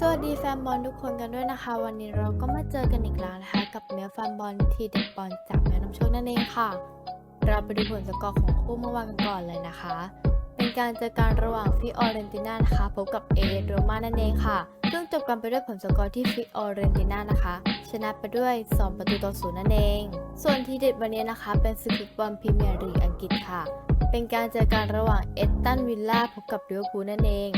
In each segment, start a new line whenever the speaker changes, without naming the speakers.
สวัสดีแฟนบอลทุกคนกันด้วยนะคะ วันนี้เราก็มาเจอกันอีกแล้วนะคะ กับเมียแฟนบอลทีเด็ดบอลจากแมวนำโชคนั่นเองค่ะ เราไปดูผลสกอร์ของคู่เมื่อวานกันก่อนเลยนะคะ เป็นการเจอกันระหว่างฟิออเรนติน่านะคะ พบกับเอโรมานั่นเองค่ะ ซึ่งจบกันไปด้วยผลสกอร์ที่ฟิออเรนติน่านะคะ ชนะไปด้วย 2 ประตูต่อศูนย์นั่นเอง ส่วนทีเด็ดวันนี้นะคะ เป็นศึกฟุตบอลพรีเมียร์ลีกอังกฤษค่ะ เป็นการเจอกันระหว่างเอตตันวิลล่าพบกับลิเวอร์พูลนั่นเอง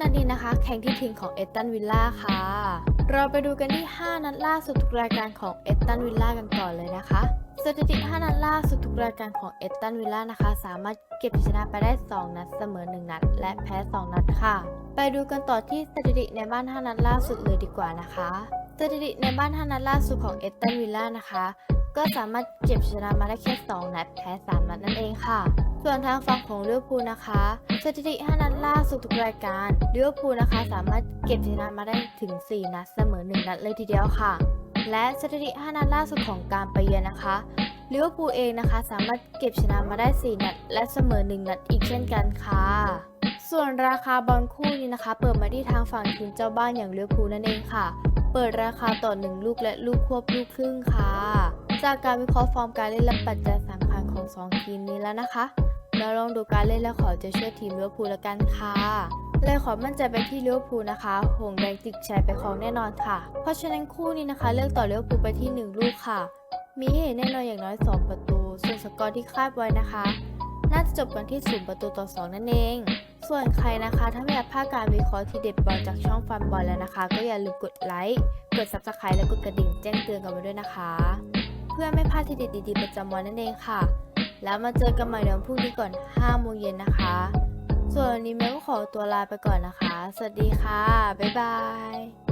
นัดนี้นะคะ แข่งที่ทีมของเอตันวิลล่าค่ะ เราไปดูกันที่ 5 นัดล่าสุดทุกรายการของเอตันวิลล่ากันก่อนเลยนะคะสถิติ 5 นัดล่าสุดทุกรายการของเอตันวิลล่านะคะ สามารถเก็บชนะไปได้ 2 นัดเสมอ 1 นัด และแพ้ 2 นัดค่ะ ไปดูกันต่อที่สถิติในบ้าน 5 นัดล่าสุดเลยดีกว่านะคะสถิติในบ้าน 5 นัดล่าสุดของเอตันวิลล่านะคะ ก็สามารถเก็บชนะมาได้แค่ 2 นัดแพ้ 3 นัดนั่นเองค่ะ ส่วนทางฝั่งของลิเวอร์พูลนะคะ สถิติ 5 นัดล่าสุดทุกรายการลิเวอร์พูลนะคะ สามารถเก็บชนะมาได้ถึง 4 นัดเสมอ 1 นัดเลยทีเดียวค่ะ และสถิติ 5 นัดล่าสุดของการไปเยือนนะคะลิเวอร์พูลเองนะคะ สามารถเก็บชนะมาได้ 4 นัด และเสมอ 1 นัดอีกเช่นกันค่ะ ส่วนราคาบอลคู่นี้นะคะ เปิดมาที่ทางฝั่งทีมเจ้าบ้านอย่างลิเวอร์พูลนั่นเองค่ะ เปิดราคาต่อ 1 ลูกและลูกควบลูกครึ่งค่ะ จากการวิเคราะห์ฟอร์มการเล่นและปัจจัยสำคัญของ 2 ทีมนี้แล้วนะคะ เราลองดูการเล่นและขอจะเชื่อทีมลิเวอร์พูลละกันค่ะเลยขอมั่นใจไปที่ลิเวอร์พูลนะคะ หงแดงจิกชัยไปของแน่นอนค่ะ เพราะฉะนั้นคู่นี้นะคะ เลือกต่อลิเวอร์พูลไปที่ 1 ลูกค่ะ มีให้เห็นแน่นอนอย่างน้อย 2 ประตู ส่วนสกอร์ที่คาดไว้นะคะ น่าจะจบกันที่0ประตูต่อ 2 นั่นเอง ส่วนใครนะคะ ถ้าไม่อยากพลาดการวิเคราะห์ทีเด็ดบอลจากช่องฟันบอลแล้วนะคะ ก็อย่าลืมกดไลค์ กด subscribe และกดกระดิ่งแจ้งเตือนกันไว้ด้วยนะคะ พื่อไม่พลาดทีเด็ดดีๆประจำวันนั่นเองค่ะ แล้วมาเจอกันใหม่ในวันพรุ่งนี้ก่อน5โมงเย็นนะคะ ส่วนวันนี้แม่ก็ขอตัวลาไปก่อนนะคะ สวัสดีค่ะ บ๊ายบาย